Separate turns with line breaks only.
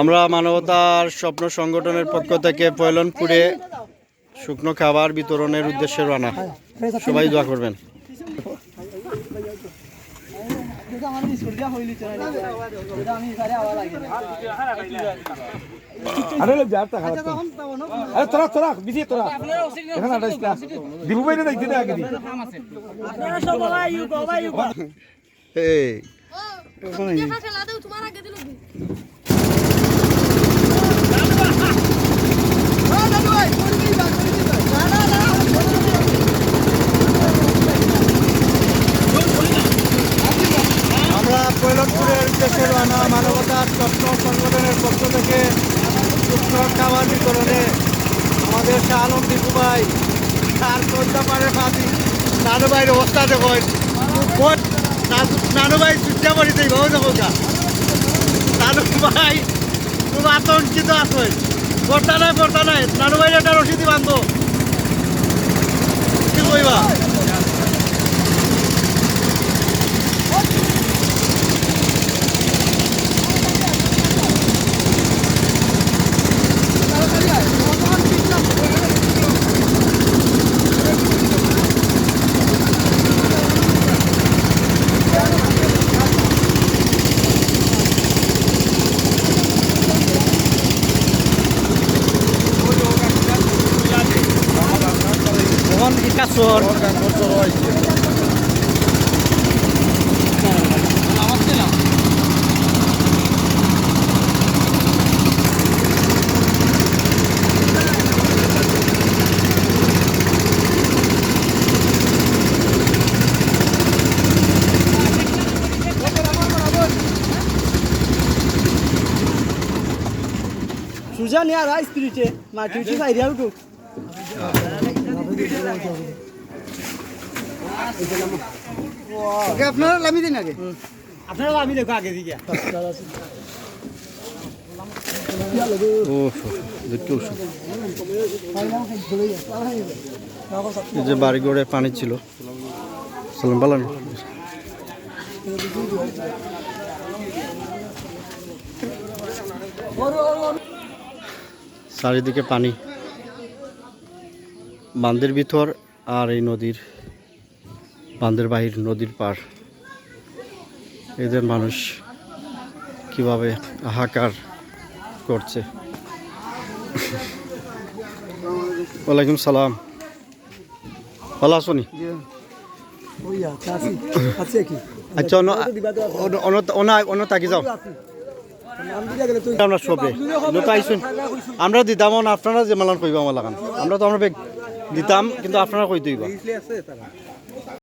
আমরা মানবতার স্বপ্ন সংগঠনের পক্ষ থেকে পয়লনপুরে শুকনো খাবার বিতরণের উদ্দেশ্যে রানা সবাই দোয়া করবেন।
আরে লোক যার টাকা আরে তোরা তোরা বিজি তোরা। এখন আঠাইশ না দিবু বাইরে দেখতে আগে দি
এই আমরা কৈলাসপুরের উদ্দেশ্যে রানা মানবতার স্বপ্ন সংগঠনের পক্ষ থেকে খাবার বিতরণে আমাদের শাহ আলম দীপু ভাই তার চলতে পারে ফাঁদি নানু ভাইয়ের অবস্থা দেখুন। নানু ভাই চুটিয়া দেই বাবু যাব গা। নানু ভাই, খুব আতঙ্কিত আছে। বর্তা নাই বর্তা নাই। নানু ভাই একটা রসিদি বান্ধব কি কইবা? চোর
সুজা নিয়ে আর স্পিরিটে মাটি উঠে উঠুক ওকে আপনারা লামি দিন আগে। আপনারা লামি দেখো আগে দিকে।
যে বাড়ি গড়ে পানি ছিল। সালাম চারিদিকে পানি। বাঁধের ভিতর আর এই নদীর। বাঁধের বাহির নদীর পার এদের মানুষ কীভাবে হাহাকার করছে? ওয়ালাইকুম সালাম। ভালো আছো নি?
ওইয়া আছে। আছে কি
আচ্ছা অন্য তাকি যাও।
তুই
আমরা সবে। লোক আইসুন। আমরা দিতাম না আপনারা যে মালান কইবা আমার লাগান। আমরা তো আমরা দিতাম কিন্তু আপনারা কই দইবা